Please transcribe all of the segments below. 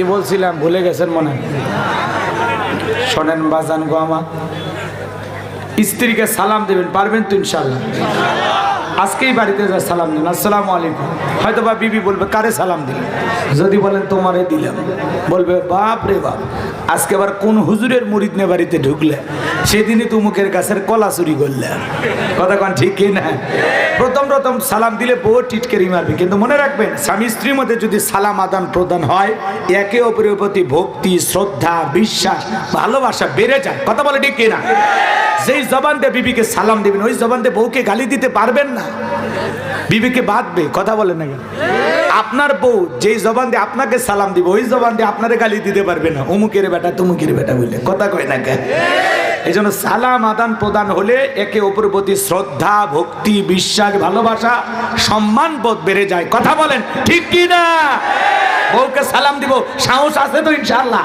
কি বলছিলাম, ভুলে গেছেন মনে? শোনেন বাজান গো আমা স্ত্রীকে সালাম দেবেন, পারবেন তো ইনশাল্লাহ? আজকেই বাড়িতে যা সালাম দিন, আসসালাম আলাইকুম। হয়তো বা বিবি বলবে, কারে সালাম দিলেন? যদি বলেন, তোমারে দিলাম। বলবে বাপ রে বাপ। আজকে আবার কোন হুজুরের মুরিদ নে বাড়িতে ঢুকলে? সেদিনই তো মুখের গাছের কলা চুরি করলে। কথা কন ঠিক না? প্রথম প্রথম সালাম দিলে বউ টিটকেরি মারবে, কিন্তু মনে রাখবেন, স্বামী স্ত্রীর মধ্যে যদি সালাম আদান প্রদান হয়, একে অপরের প্রতি ভক্তি, শ্রদ্ধা, বিশ্বাস, ভালোবাসা বেড়ে যায়। কথা বলে ঠিক কিনা যেই জবান দিয়ে বিবিকে সালাম দিবেন, ওই জবান দিয়ে বউকে গালি দিতে পারবেন না? বিবিকে বাঁধবে, কথা বলে না কেন? আপনার বউ যেই জবান দিয়ে আপনাকে সালাম দিবে, ওই জবান দিয়ে আপনারে গালি দিতে পারবে না। অমুকের বেটা, তমুকের বেটা বললে, কথা কয় না কে? এই জন্য সালাম আদান প্রদান হলে একে অপর প্রতি শ্রদ্ধা, ভক্তি, বিশ্বাস, ভালোবাসা, সম্মান বোধ বেড়ে যায়। কথা বলেন, ঠিক কি না বউকে সালাম দিব, সাহস আছে তো ইনশাল্লাহ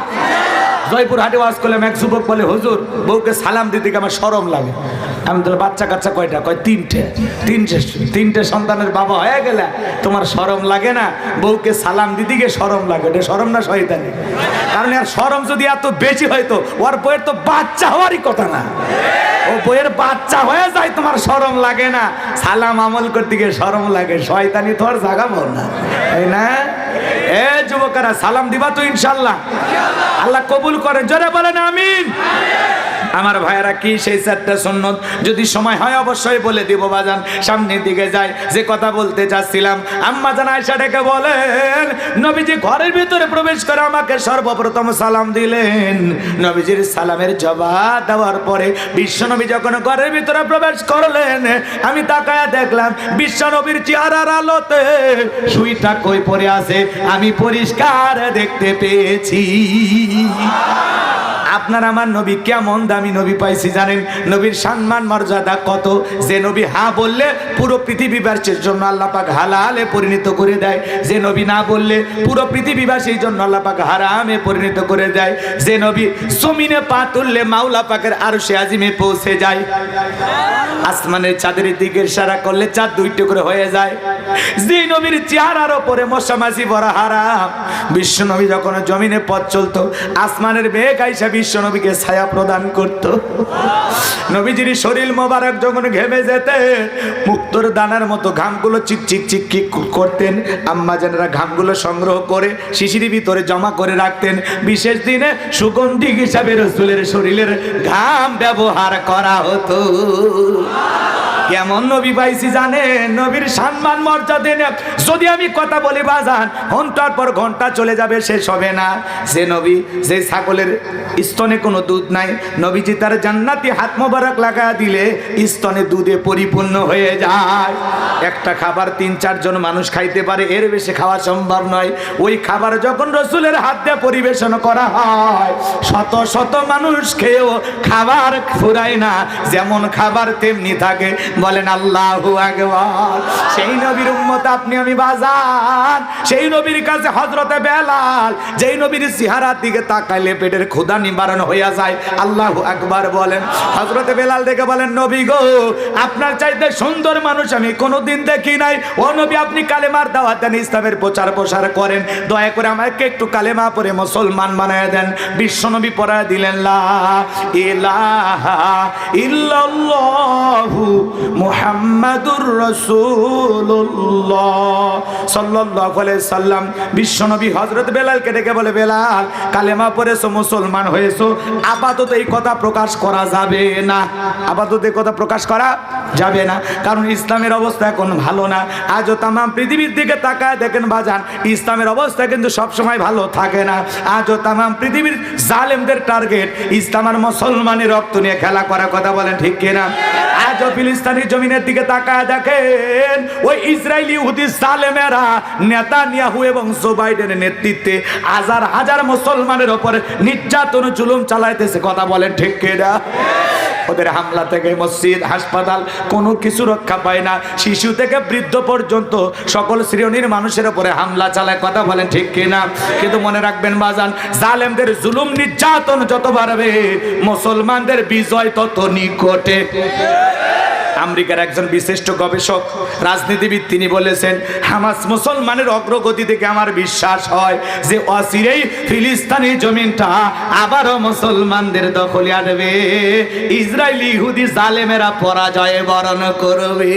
জয়পুর হাটে ওয়াজ করলাম এক যুবক বলে, হুজুর, বউকে সালাম দিতে আমার সরম লাগে। আমি তাহলে বাচ্চা কাচ্চা কয়টা? কয়, তিনটে। তিনটে তিনটে সন্তানের বাবা হয়ে গেলে তোমার সরম লাগে না? বউকে সালাম দিতে গিয়ে সরম লাগে। এটা সরম না শয়তানি? কারণ আর সরম যদি এত বেশি হয়তো ওর বইয়ের তো বাচ্চা হওয়ারই কথা না। ও বইয়ের বাচ্চা হয়ে যায়, তোমার সরম লাগে না। সালাম আমল করতে গিয়ে সরম লাগে। শয়তানি তো আর জাগাবো না। তাই না? এ যুবকেরা সালাম দিবা তো ইনশাল্লাহ আল্লাহ কবুল করে। জোরে বলেন আমিন। আমার ভাইয়েরা কি সেই চারটা সুন্নত? যদি সময় হয় অবশ্যই বলে দিব বাজান। সামনের দিকে যায় যে কথা বলতে চাচ্ছিলাম। আম্মা জান আয়সা ডেকে বলেন, নবীজি ঘরের ভিতরে প্রবেশ করে আমাকে সর্বপ্রথম সালাম দিলেন। নবীজির সালামের জবাব দেওয়ার পরে বিশ্বনবী যখন ঘরের ভিতরে প্রবেশ করলেন, আমি তাকায়া দেখলাম বিশ্বনবীর চেহারার আলোতে সুইটা কই পড়ে আছে? আমি পরিষ্কার দেখতে পেয়েছি। আপনার আমার নবী কেমন দামি নবী পাইছি জানেন? নবীর সম্মান, মর্যাদা কত? যে নবী হা বললে পুরো পৃথিবীবাসীর জন্য আল্লাহ পাক হালালে পরিণত করে দেয়। যে নবী না বললে পুরো পৃথিবীবাসীর জন্য আল্লাহ পাক হারামে পরিণত করে দেয়। যে নবী জমিনে পা তুললে মাওলা পাকের আরও সে আজিমে পৌঁছে যায়। আসমানের চাঁদের দিকে সারা করলে চাঁদ দুই টুকরো হয়ে যায়। যে নবীর চেহারার ওপরে মশা মাছি ভরা হারাম। বিশ্ব নবী যখন জমিনে পথ চলতো, আসমানের মেঘ আইসা বিশ্ব নবীকে ছায়া প্রদান করত। নবীজির শরীর মোবারক যখন ঘেমে যেতে, মুক্তর দানার মতো ঘামগুলো চিকচিক চিকচিক করতেন। আম্মা জানেরা ঘামগুলো সংগ্রহ করে, শিশির ভিতরে জমা করে রাখতেন। বিশেষ দিনে সুগন্ধি হিসাবে রসুলের শরীরের ঘাম ব্যবহার করা হতো। কেমন নবী পাইছি জানে নবীর সম্মান, মর্যাদা নিয়ে যদি আমি কথা বলি বাজান, ঘণ্টার পর ঘণ্টা চলে যাবে, শেষ হবে না। যে নবী, যে ছাগলের স্তনে কোনো দুধ নাই। নবীজি তার জান্নাতি হাত মোবারক লাগা দিলে স্তনে দুধে পরিপূর্ণ হয়ে যায়। একটা খাবার তিন, চারজন মানুষ খাইতে পারে, এর বেশি খাওয়া সম্ভব নয়। ওই খাবার যখন রসুলের হাত দিয়ে পরিবেশন করা হয়, শত শত মানুষ খেয়েও খাবার ফুরায় না। যেমন খাবার তেমনি থাকে। বলেন, আল্লাহ আকবার। সেই নবীর উম্মত আপনি, আমি বাজান। সেই নবীর কাছে হজরতে বেলাল। যেই নবীর চেহারার দিকে তাকাইলে পেটের ক্ষুধা নিবারণ হইয়া যায়। আল্লাহু আকবার বলেন। হযরতে বেলাল দেখে বলেন, নবী গো, আপনার চাইতে সুন্দর মানুষ আমি কোনোদিন দেখি নাই। ও নবী, আপনি কালেমার দাওয়াত দেন ইসলামের প্রচার প্রসার করেন। দয়া করে আমাকে একটু কালেমা পরে মুসলমান বানায় দেন। দিলেন মুহাম্মাদুর রাসূলুল্লাহ সাল্লাল্লাহু আলাইহি সাল্লাম। বিশ্বনবী হযরত বেলালকে ডেকে বলে, বেলাল, কালেমা পড়েছো মুসলমান হয়েছো আপাতত এই কথা প্রকাশ করা যাবে না। আপাতত এই কথা প্রকাশ করা যাবে না। কারণ ইসলামের অবস্থা এখন ভালো না। আজও তাম পৃথিবীর দিকে তাকায় দেখেন বাজান, ইসলামের অবস্থা কিন্তু সবসময় ভালো থাকে না। আজও তাম পৃথিবীর জালেমদের টার্গেট, ইসলাম আর মুসলমানের রক্ত নিয়ে খেলা করার কথা বলেন ঠিক কিনা? আজও ফিলিস্তানি জমিনের দিকে তাকায় দেখেন, ওই ইসরায়েলি হুদি সালেমেরা নেতানিয়াহু এবং জো বাইডেনের নেতৃত্বে হাজার হাজার মুসলমানের ওপরে নির্যাতন জুলুম চালাইতেছে, কথা বলেন ঠিক কেডা ওদের হামলা থেকে মসজিদ, হাসপাতাল, কোনো কিছু রক্ষা পায় না। শিশু থেকে বৃদ্ধ পর্যন্ত সকল শ্রেণির মানুষের উপরে হামলা চালায়, কথা বলেন ঠিক কিনা? কিন্তু মনে রাখবেন, বাজান, জালেমদের জুলুম নির্যাতন যত বাড়বে, মুসলমানদের বিজয় তত নিকটে। আমেরিকার একজন বিশিষ্ট গবেষক, রাজনীতিবিদ, তিনি বলেছেন, হামাস মুসলমানের অগ্রগতি থেকে আমার বিশ্বাস হয় যে অচিরেই ফিলিস্তানি জমিনটা আবারও মুসলমানদের দখলে আনবে। ইসরায়েলি ইহুদি জালেমেরা পরাজয়ে বরণ করবে।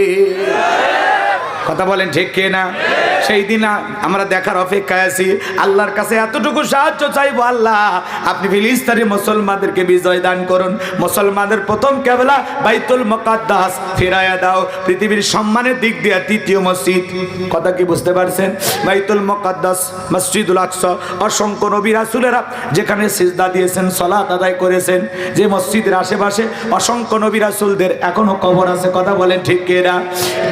কথা বলেন ঠিক কে না সেই দিন আমরা দেখার অপেক্ষায় আছি। আল্লাহর কাছে এতটুকু সাহায্য চাইব আল্লাহ, আপনি ফিলিস্তানি মুসলমানদেরকে বিজয় দান করুন। মুসলমানদের প্রথম কেবলা বাইতুল মুকাদ্দাস ফেরায়া দাও। পৃথিবীর সম্মানের দিক দিয়ে তৃতীয় মসজিদ। কথা কি বুঝতে পারছেন? বাইতুল মুকাদ্দাস, মসজিদুল আকসা। অসংখ্য নবী রাসূলেরা যেখানে সিজদা দিয়েছেন, সলাত আদায় করেছেন। যে মসজিদের আশেপাশে অসংখ্য নবী রাসূলদের এখনও কবর আছে। কথা বলেন ঠিক কেরা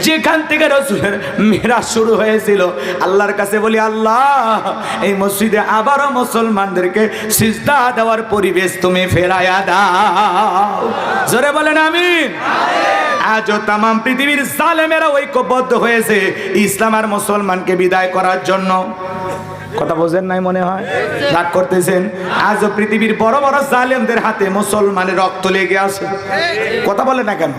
যেখান থেকে রসুলের মেরা শুরু হয়েছিল আল্লাহর কাছে বলি, আল্লাহ, এই মসজিদে আবারও মুসলমানদেরকে সিজদা দেওয়ার পরিবেশ তুমি ফেরায়া দাও। জোরে বলেন আমি আজও তাম পৃথিবীর জালেমেরা ঐক্যবদ্ধ হয়েছে ইসলাম আর মুসলমানকে বিদায় করার জন্য। কথা বোঝেন নাই মনে হয়? রাগ করতেছেন? আজও পৃথিবীর বড় বড় জালেমদের হাতে মুসলমানের রক্ত লেগে আছে। কথা বলে না কেন?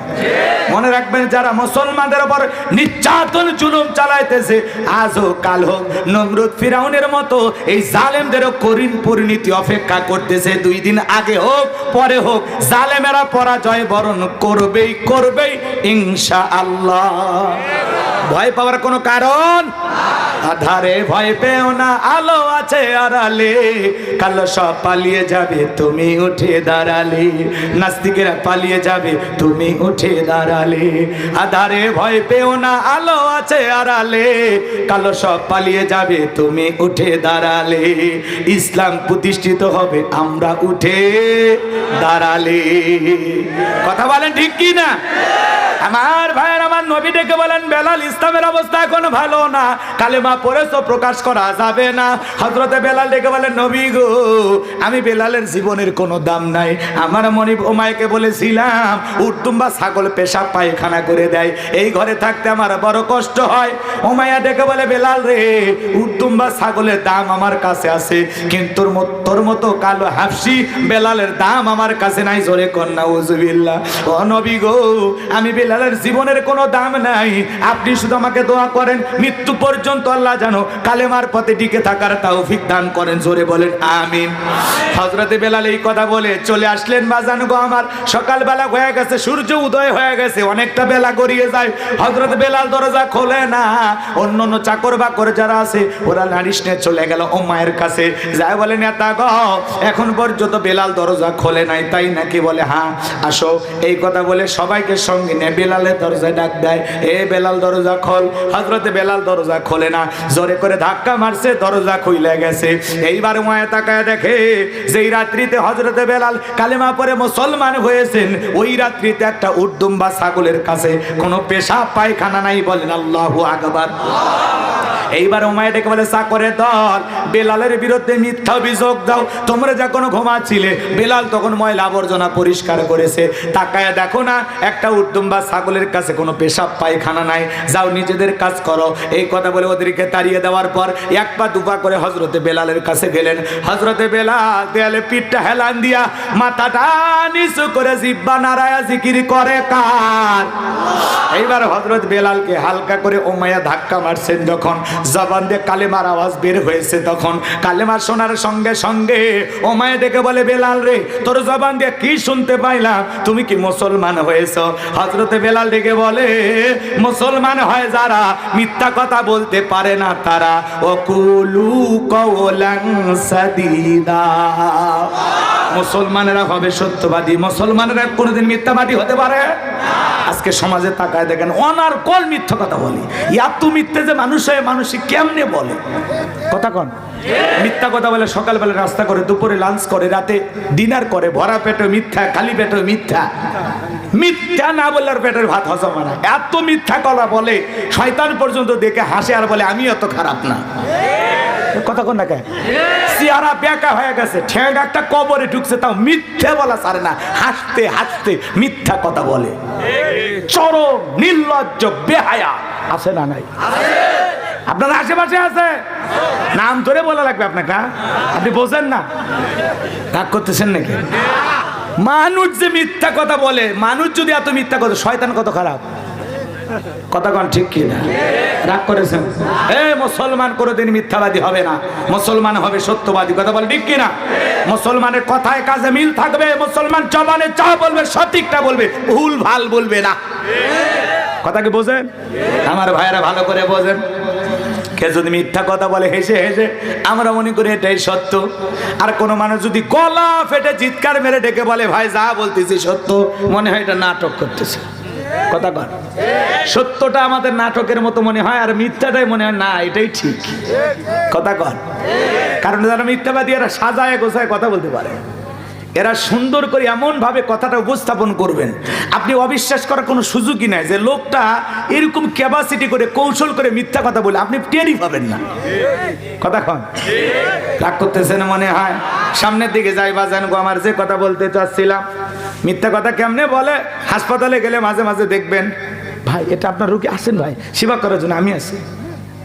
মনে রাখবেন, যারা মুসলমানদের উপর নির্যাতন জুলুম চালাইতেছে, আজও কাল হোক, নমরুদ ফিরাউনের মতো এই জালেমদেরও করিন পরিণতি অপেক্ষা করতেছে। দুই দিন আগে হোক, পরে হোক, জালেমেরা পরাজয় বরণ করবেই করবেই ইনশা আল্লাহ ভয় পাওয়ার কোনো কারণ? আধারে ভয় পেও না, আলো আছে আড়ালে। কালো সব পালিয়ে যাবে, তুমি উঠে দাঁড়ালে। নাস্তিকেরা পালিয়ে যাবে, তুমি উঠে দাঁড়ালে। আধারে ভয় পেও না, আলো আছে আড়ালে। কালো সব পালিয়ে যাবে, তুমি উঠে দাঁড়ালে। ইসলাম প্রতিষ্ঠিত হবে, আমরা উঠে দাঁড়ালে। কথা বলেন ঠিক কি না? আমার ভাইয়ের আমার নবী ডেকে বলেন, বেলাল ইসলামের অবস্থা এখন ভালো না। কালেমা পড়েছো, প্রকাশ করা যাবে না। হজরতে বেলাল ডেকে বলেন নবী গো, আমি বেলালের জীবনের কোনো দাম নাই। আমার মনে ওমাইকে বলেছিলাম উর্তুম্বা ছাগল পেশা পায়খানা করে দেয়। এই ঘরে থাকতে আমার বড় কষ্ট হয়। ওমাইয়া ডেকে বলে, বেলাল রে উর্তুম্বা ছাগলের দাম আমার কাছে আছে, কিন্তু তোর মতো কালো হাফসি বেলালের দাম আমার কাছে নাই। জোরে কন্যা উজুবিল্লা ও নবী গো, আমি বেলালের জীবনের কোনো দাম নাই। আপনি শুধু আমাকে দোয়া করেন, মৃত্যু পর্যন্ত আল্লাহ জানো কালেমার পথে টিকে থাকার তৌফিক দান করেন। জোরে বলেন, আমিন। হজরতে বেলাল এই কথা বলে, চলে আসলেন বাজান গো আমার। সকালবেলা হয়ে গেছে, সূর্য উদয় হয়ে গেছে, অনেকটা বেলা গড়িয়ে যায়। হজরত বেলাল দরজা খোলে না। অন্য অন্য চাকর বাকর যারা আছে, ওরা নারিশ নিয়ে চলে গেল ও মায়ের কাছে। যাই বলে, নেতা গ, এখন পর্যন্ত বেলাল দরজা খোলে নাই, তাই নাকি? বলে হ্যাঁ আসো। এই কথা বলে সবাইকে সঙ্গে নিয়ে বেলালের দরজায় ডাক দেয়, এ বেলাল দরজা খোল। হজরতে বেলাল দরজা খোলে না। জোরে করে ধাক্কা মারছে, দরজা খুইলে গেছে। এইবার মায়া তাকায় দেখে, যেই রাত্রিতে হজরতে বেলাল কালেমা পরে মুসলমান হয়েছেন, ওই রাত্রিতে একটা উর্দুম বা ছাগলের কাছে কোনো পেশা পায়খানা নাই বলেন আল্লাহু আকবার। এইবার উমায় ডেকে বলে, চাকরের দল, বেলালের বিরুদ্ধে মিথ্যা অভিযোগ দাও। তোমরা যখন ঘুমাচ্ছিলে, বেলাল তখন ময়লা আবর্জনা পরিষ্কার করেছে। তাকায় দেখো না, একটা উদ্দুম্বা ছাগলের কাছে কোনো পেশাব, পায়খানা নাই। যাও, নিজেদের কাজ করো। এই কথা বলে ওদেরকে তাড়িয়ে দেওয়ার পর এক পা দুপা করে হজরতে বেলালের কাছে গেলেন। হজরতে বেলাল দেয়ালে পিঠটা হেলান দিয়া মাথাটা নিচু করে জিব্বা নারায়া জিকির করে কার। এইবার হজরত বেলালকে হালকা করে ওমায়া ধাক্কা মারছেন যখন। জবান দিয়ে কালেমার আওয়াজ বের হয়েছে তখন। কালেমা শোনার সঙ্গে সঙ্গে ও ওমায়া ডেকে বলে, বেলাল রে, তোর জবান দিয়ে কি শুনতে পাইলাম? তুমি কি মুসলমান হয়েছ? হজরতে বেলাল ডেকে বলে, মুসলমান হয় যারা, মিথ্যা কথা বলতে পারে না তারা। ও কুলু কওলাং সাদিদা। মুসলমানেরা হবে সত্যবাদী। মুসলমানেরা কোনোদিন মিথ্যাবাদী হতে পারে? আজকে সমাজে তাকায় দেখেন অনার কল মিথ্যা কথা বলি। এত মিথ্যে যে মানুষ হয় মানুষ কেমনে বলে? কথা কন। মিথ্যা কথা বলে সকালবেলা রাস্তা করে, দুপুরে লাঞ্চ করে, রাতে ডিনার করে, ভরা পেটে মিথ্যা, খালি পেটে মিথ্যা। মিথ্যা না বললে আর পেটের ভাত হজম না। এত মিথ্যা কলা বলে, শয়তান পর্যন্ত দেখে হাসে আর বলে আমি অত খারাপ না। কথা কোন না কে? চেহারা বেকা হয়ে গেছে, ঠ্যাং একটা কবরে ঢুকছে, তাও মিথ্যে বলা ছাড়ে না, হাসতে হাসতে মিথ্যা কথা বলে। চরম, নির্লজ্জ, বেহায়া। আছে না নাই? আপনার আশেপাশে আছে? নাম ধরে বলা লাগবে আপনাকে হ্যাঁ? আপনি বোঝেন না। রাগ করতেছেন নাকি? মানুষ যে মিথ্যা কথা বলে, মানুষ যদি এত মিথ্যা কথা, শয়তান কত খারাপ? কন ঠিক কি না রাগ করেছেন? এ, মুসলমান কোনোদিন মিথ্যাবাদী হবে না। মুসলমান হবে সত্যবাদী। কথা বলে ঠিক কি না মুসলমানের কথায় কাজে মিল থাকবে, মুসলমান জবানে যা বলবে, সঠিকটা বলবে, ভুল ভালো বলবে না। কথা কি বোঝেন? আমার ভাইয়েরা ভালো করে বোঝেন। কে যদি মিথ্যা কথা বলে, হেসে হেসে, আমরা মনে করি এটাই সত্য। আর কোন মানুষ যদি গলা ফেটে, চিৎকার মেরে ডেকে বলে, ভাই, যা বলতেছি সত্য, মনে হয় এটা নাটক করতেছে। কথা কর সত্যটা আমাদের নাটকের মতো মনে হয় আর মিথ্যাটাই মনে হয়। না, এটাই ঠিক। কথা কর কারণ যারা মিথ্যাবাদী, এরা সাজায়, গোছায় কথা বলতে পারে। এরা সুন্দর করে এমনভাবে কথাটা উপস্থাপন করবেন। আপনি অবিশ্বাস করার কোনো সুযোগই নাই যে লোকটা এরকম ক্যাপাসিটি করে, কৌশল করে মিথ্যা কথা বলে, আপনি টেরই পাবেন না। কথা কন। রাগ করতেছেন মনে হয়? সামনের দিকে যাই বা গো আমার যে কথা বলতে চাচ্ছিলাম। মিথ্যা কথা কেমনে বলে? হাসপাতালে গেলে মাঝে মাঝে দেখবেন। ভাই, এটা আপনার রুগী আসেন ভাই? সেবা করার জন্য আমি আছি।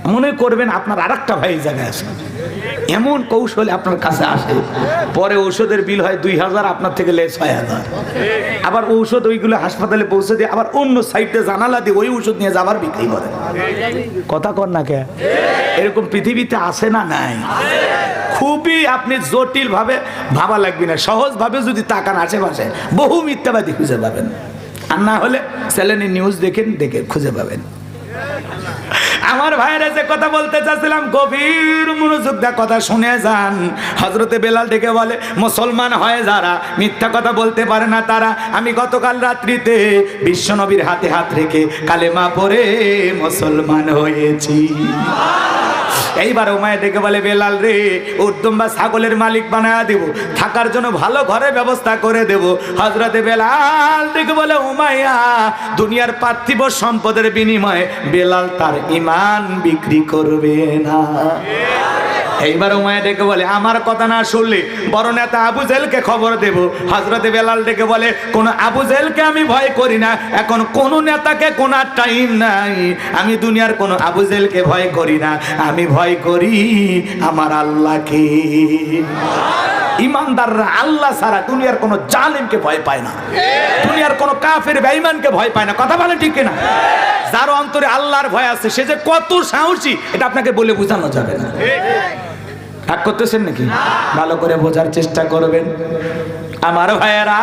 মনে করবেন আপনার আর একটা ভাই জায়গায় আছে। এমন কৌশলে আপনার কাছে আসে। পরে ঔষধের বিল হয় দুই হাজার, আপনার থেকে লে ছয় হাজার। আবার ঔষধ ওইগুলো হাসপাতালে পৌঁছে দিয়ে আবার অন্য সাইডে জানালা দিয়ে ওই ওষুধ নিয়ে যাবার বিক্রি করে। কথা কর না কে? এরকম পৃথিবীতে আসে না নাই? খুবই আপনি জটিল ভাবে ভাবা লাগবে না। সহজ ভাবে যদি তাকান আশেপাশে, বহু মিথ্যাবাদী খুঁজে পাবেন। আর না হলে চ্যানেলে নিউজ দেখেন, দেখে খুঁজে পাবেন। আমার ভাইয়েরা যে কথা বলতে চাচ্ছিলাম, গভীর মনোযোগ দিয়ে কথা শুনে যান। হজরতে বেলাল ডেকে বলে, মুসলমান হয় যারা, মিথ্যা কথা বলতে পারে না তারা। আমি গতকাল রাত্রিতে বিশ্বনবীর হাতে হাত রেখে কালেমা পরে মুসলমান হয়েছি। এইবার ওমায় ডেকে বলে, বেলাল রে উদ্যম বা ছাগলের মালিক বানায় দেব। থাকার জন্য ভালো ঘরে ব্যবস্থা করে দেব। হজরতে বেলাল ডেকে বলে, উমাইয়া, দুনিয়ার পার্থিব সম্পদের বিনিময়ে বেলাল তার ইমান বিক্রি করবে না। এইবার উমায় ডেকে বলে, আমার কথা না শুনলে বড় নেতা আবু জেলকে খবর দেব? হজরতে বেলাল ডেকে বলে, কোন আবু জেলকে আমি ভয় করি না, এখন কোন নেতাকে কোন টাইম নাই। আমি দুনিয়ার কোন আবু জেলকে ভয় করি না, আমি ভয় করি আমার আল্লাহকে। ইমানদাররা আল্লাহ ছাড়া দুনিয়ার কোনো জালিমকে ভয় পায় না। দুনিয়ার কোনো কাফের বেঈমানকে ভয় পায় না। কথা বলে ঠিক না যার অন্তরে আল্লাহর ভয় আছে, সে যে কত সাহসী, এটা আপনাকে বলে বোঝানো যাবে না। রাগ করতেছেন নাকি? ভালো করে বোঝার চেষ্টা করবেন। আমার ভাইয়েরা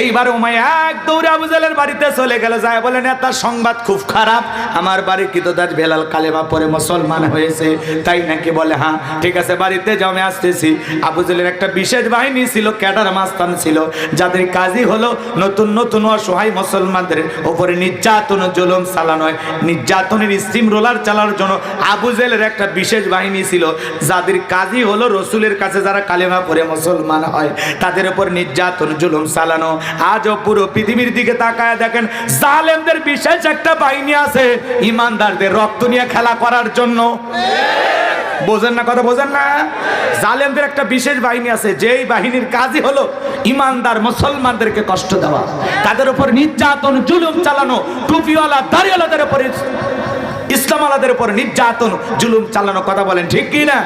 এইবার উমায় এক দৌড়ে আবুজালের বাড়িতে চলে গেল, যায় বলে নেতার সংবাদ খুব খারাপ। আমার বাড়ির কিতদার বেলাল কালেমা পরে মুসলমান হয়েছে? তাই নাকি বলে হ্যাঁ ঠিক আছে, বাড়িতে জমে আসতেছি। আবুজালের একটা বিশেষ বাহিনী ছিল, ক্যাডার মাস্তান ছিল, যাদের কাজই হলো নতুন নতুন অসহায় মুসলমানদের ওপরে নির্যাতন, জুলুম চালানো হয় নির্যাতনের স্টিম রোলার চালানোর জন্য আবু আবুজেলের একটা বিশেষ বাহিনী ছিল, যাদের কাজই হলো রসুলের কাছে যারা কালেমা পরে মুসলমান হয়, তাদের উপর নির্যাতন, জুলুম চালানো। আজও পুরো পৃথিবীর দিকে তাকায় দেখেন, জালেমদের বিশেষ একটা বাহিনী আছে, ইমানদারদের রক্ত নিয়ে খেলা করার জন্য। বোঝেন না কথা বোঝেন না? জালেমদের একটা বিশেষ বাহিনী আছে, যেই বাহিনীর কাজই হলো ইমানদার মুসলমানদেরকে কষ্ট দেওয়া। তাদের উপর নির্যাতন, জুলুম চালানো, টুপিওয়ালা, দাড়িওয়ালাদের উপরে ইসলাম আলাদের উপর নির্যাতন, জুলুম চালানো কথা বলেন ঠিক কি না?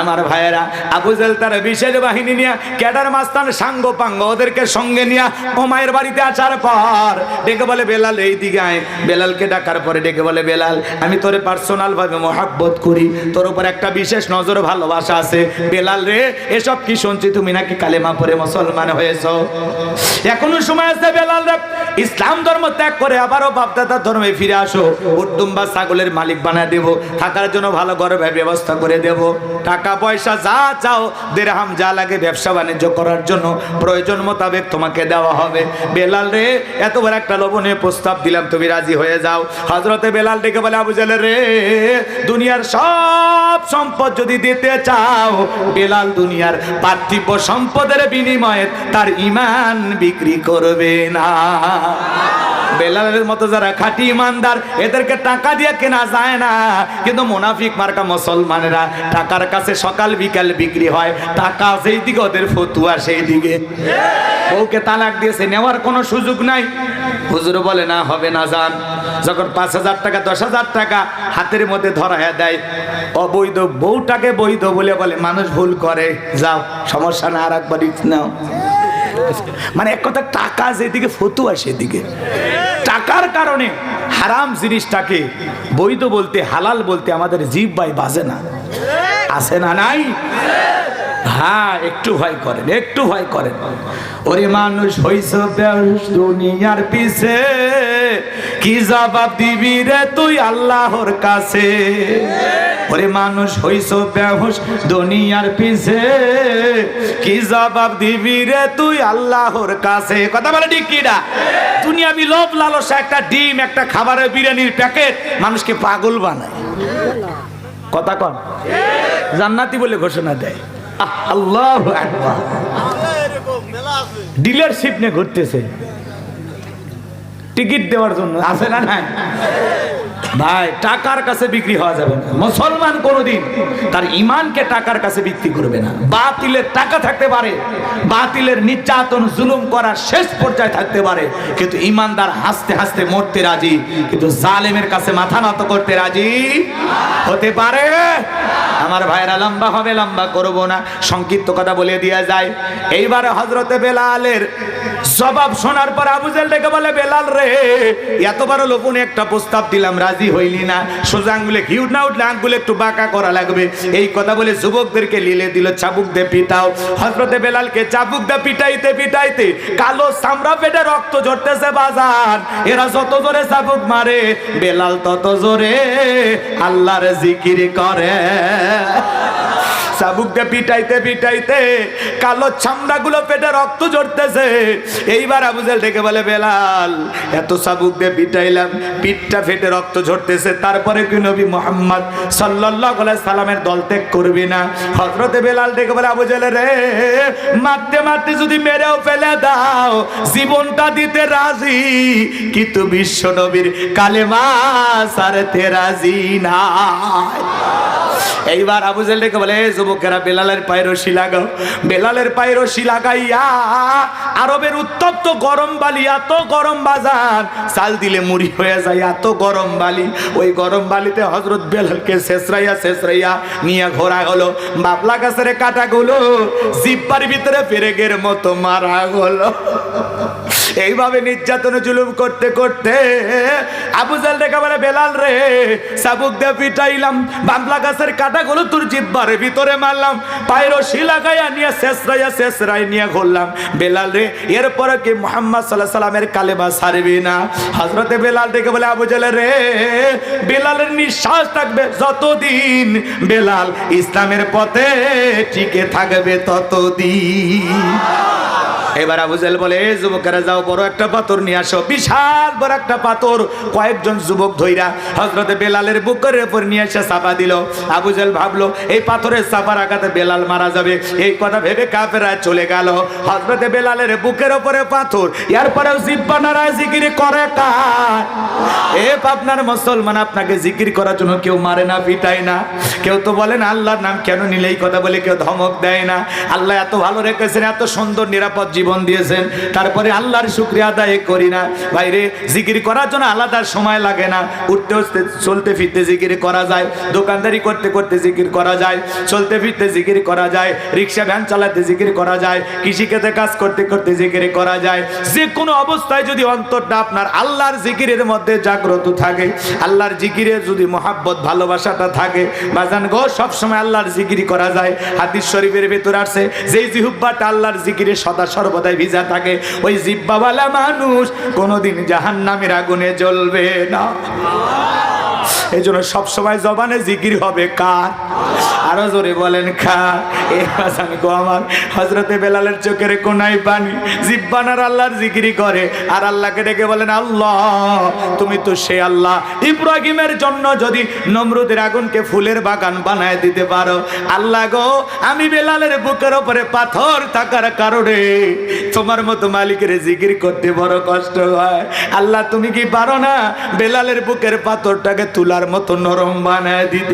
আমার ভাইয়েরা আবুজেল তার বিশেষ বাহিনী নিয়ে, ক্যাডার মাস্তান সাঙ্গ পাঙ্গ ওদেরকে সঙ্গে নিয়ে ওমায়ের বাড়িতে আসার পর ডেকে বলে, বেলাল এই দিকে আয়। বেলালকে ডাকার পরে ডেকে বলে, বেলাল, আমি তোরে পার্সোনাল ভাবে মহাব্বত করি। তোর উপর একটা বিশেষ নজর ভালোবাসা আছে। বেলাল রে, এসব কি শুনছি? তুমি নাকি কালেমা পরে মুসলমান হয়েছ? এখনও সময় আছে বেলাল রে। ইসলাম ধর্ম ত্যাগ করে আবারও বাপদাদার ধর্মে ফিরে আসো। উদ্দুম্বা ছাগলের মালিক বানায় দেব। থাকার জন্য ভালো ঘরে ব্যবস্থা করে দেব। টাকা পয়সা যা চাও, দেড়হাম যা লাগে ব্যবসা বাণিজ্য করার জন্য প্রয়োজন মোতাবেক তোমাকে দেওয়া হবে। বেলাল রে, এত বড় একটা লোভনীয় প্রস্তাব দিলাম, তুমি রাজি হয়ে যাও। হজরতে বেলাল ডেকে বলে, আবু জেলে রে, দুনিয়ার সব সম্পদ যদি দিতে চাও, বেলাল দুনিয়ার পার্থিব সম্পদের বিনিময়ে তার ইমান বিক্রি করবে না। বেলালের মতো যারা খাঁটি ইমানদার, এদেরকে টাকা দিয়ে কেনা যায় না। কিন্তু মুনাফিক মার্কা মুসলমানেরা টাকার কাছে সকাল বিকাল বিক্রি হয়, টাকা সেই দিকে ওদের ফতুয়া সেই দিকে। বউকে তালাক দিয়েছে, নেওয়ার কোনো সুযোগ নাই। হুজুর বলে, না, হবে না, যান। যখন পাঁচ হাজার টাকা, দশ হাজার টাকা হাতের মধ্যে ধরাইয়া দেয়, অবৈধ বউটাকে বৈধ বলে বলে, মানুষ ভুল করে, যাও, সমস্যা না, আর একবার নাও। মানে এক কথা টাকা যেদিকে, ফতুয়া সেদিকে। টাকার কারণে হারাম জিনিসটাকে বৈধ বলতে, হালাল বলতে আমাদের জীব বাই বাজে না। আছে না নাই? হ্যাঁ একটু ভয় করেন, একটু ভয় করেন। ওরে মানুষ হইস দুনিয়ার পিছে, কি জবাব দিবি রে তুই আল্লাহর কাছে? ওরে মানুষ হইস বেহুশ দুনিয়ার পিছে, কি জবাব দিবি রে তুই আল্লাহর কাছে? কথা বলে ঠিক কিনা দুনিয়া লোভ লালসা একটা ডিম, একটা খাবারের বিরিয়ানির প্যাকেট, মানুষকে পাগল বানায়। কথা কন। জান্নাতি বলে ঘোষণা দেয়। আল্লাহ ডিলারশিপ নিয়ে ঘুরতেছে। টিকিট দেওয়ার জন্য, আছে না নাই? ভাই, টাকার কাছে বিক্রি হওয়া যাবে না। মুসলমান কোনোদিন তার ইমানকে টাকার কাছে বিক্রি করবে না। বাতিলের টাকা থাকতে পারে, বাতিলের নির্যাতন, জুলুম করার শেষ পর্যায়ে থাকতে পারে, কিন্তু ইমানদার হাসতে হাসতে মরতে রাজি, কিন্তু জালেমের কাছে মাথা নত করতে রাজি হতে পারে? আমার ভাইরা, লম্বা হবে, লম্বা করব না। সংক্ষিপ্ত কথা বলে দিয়া যায়। এইবারে হজরতে বেলালের জবাব শোনার পর আবুজেল ডেকে বলে, বেলাল রে এত বড় লোপনে একটা প্রস্তাব দিলাম, রাজি হইলি না। সোজা আঙ্গুলে ঘি না উঠলে আঙ্গুলে একটু বাঁকা করা লাগবে। এই কথা বলে যুবকদেরকে লিলে দিল চাবুক দে পিটাও। হজরতে বেলালকে চাবুক দে পিটাইতে পিটাইতে কালো সামরা পেটে রক্ত ঝরতেছে বাজার। এরা যত জোরে চাবুক মারে, বেলাল তত জোরে আল্লাহর জিকির করে। চাবুক দিয়ে পিটাইতে পিটাইতে কালো চামড়া গুলো পেটে রক্ত ঝরতেছে। এইবার আবুজেল ডেকে বলে, বেলাল, এত চাবুক দিয়ে পিটাইলাম, পিঠটা ফেটে রক্ত ঝরতেছে। তারপরে কি নবী মোহাম্মদ সাল্লাল্লাহু আলাইহি সাল্লামের দল ত্যাগ করবি না? হযরতে বেলাল ডেকে বলে আবুজেল রে, মারতে মারতে যদি মেরেও ফেলে দাও, জীবনটা দিতে রাজি? কিন্তু বিশ্ব নবীর কালেমা, সারতে রাজি না এইবার আবু জেল ডেকে বলে, "এ যুবকেরা বেলালের পায়ে রশি লাগাও। বেলালের পায়ে রশি লাগাইয়া আরবের উত্তপ্ত গরম বালি, এত গরম বাজার। চাল দিলে মুড়ি হয়ে যায়, এত গরম বালি। ওই গরম বালিতে হজরত বেলালকে শেষরাইয়া শেষরাইয়া নিয়ে ঘোরা হলো। বাবলা গাছের কাটাগুলো জিব্বার ভিতরে পেরেগের মতো মারা হলো। এইভাবে নির্যাতন জুলুম করতে করতে আবু জাল দেখা বলে, বেলাল রে, সাবুক দিয়ে পিটাইলাম বাবলা গাছের কাটাগুলো তোর জিব্বার ভিতরে মারলাম, পায়ের নিয়ে শেষ রাইয়া শেষ রাই নিয়ে ঘুরলাম। বেলাল রে, এরপরে কি মোহাম্মদ সাল্লাহ সাল্লামের কালেমা সারবি না? হজরতে বেলাল ডেকে বলে, আবু জালে রে, বেলালের নিঃশ্বাস থাকবে যতদিন, বেলাল ইসলামের পথে টিকে থাকবে ততদিন। এবার আবুজেল বলে, "এ যুবকেরা যাও, বড় একটা পাথর নিয়ে আসো, বিশাল বড় একটা পাথর। কয়েকজন যুবক ধইরা হজরতে বেলালের বুকের উপর নিয়ে এসে চাপা দিল। আবুজেল ভাবলো, এই পাথরের চাপার আঘাতে বেলাল মারা যাবে। এই কথা ভেবে কাফেরা চলে গেল। হজরতে বেলালের বুকের উপরে পাথর, এরপরেও জিব্বা নারায় জিকির করে কার? এ আপনার মুসলমান, আপনাকে জিকির করার জন্য কেউ মারে না, পিটায় না। কেউ তো বলেন আল্লাহর নাম কেন নিলে? এই কথা বলে কেউ ধমক দেয় না। আল্লাহ এত ভালো রেখেছেন, এত সুন্দর, নিরাপদ জীবন দিয়েছেন। তারপরে আল্লাহর শুক্রিয়া আদায় করি না। বাইরে জিকির করার জন্য আলাদা সময় লাগে না। উঠতে উঠতে, চলতে ফিরতে জিকির করা যায়। দোকানদারি করতে করতে জিকির করা যায়। চলতে ফিরতে জিকির করা যায়। রিক্সা, ভ্যান চালাতে জিকির করা যায়। কৃষিক্ষেত্রে কাজ করতে করতে জিকির করা যায়। যে কোনো অবস্থায় যদি অন্তরটা আপনার আল্লাহর জিকিরের মধ্যে জাগ্রত থাকে, আল্লাহর জিকিরে যদি মহাব্বত, ভালোবাসাটা থাকে, বাজান গো, সবসময় আল্লাহর জিকিরি করা যায়। হাদিস শরীফের ভেতর আসছে, যেই জিহুব্বাটা আল্লাহর জিকিরে সদা সর্বদাই ভিজা থাকে। ওই জিব্বাওয়ালা মানুষ কোনোদিন জাহান নামের আগুনে জ্বলবে না। এই জন্য সবসময় জবানে জিগির হবে কার? আরও জোরে বলেন, খা। এ হাসান গো আমার হজরতে বেলালের চোখের কোনায় পানি, জিব্বানার আল্লাহর জিকিরি করে, আর আল্লাহকে ডেকে বলেন, আল্লাহ, তুমি তো সে আল্লাহ। ইব্রাহিমের জন্য যদি নমরুদের আগুনকে ফুলের বাগান বানায় দিতে পারো। আল্লাহ গো, আমি বেলালের বুকের ওপরে পাথর থাকার কারণে তোমার মতো মালিকের জিকির করতে বড় কষ্ট হয়। আল্লাহ, তুমি কি পারো না বেলালের বুকের পাথরটাকে তুলার মতো নরম বানায় দিতে?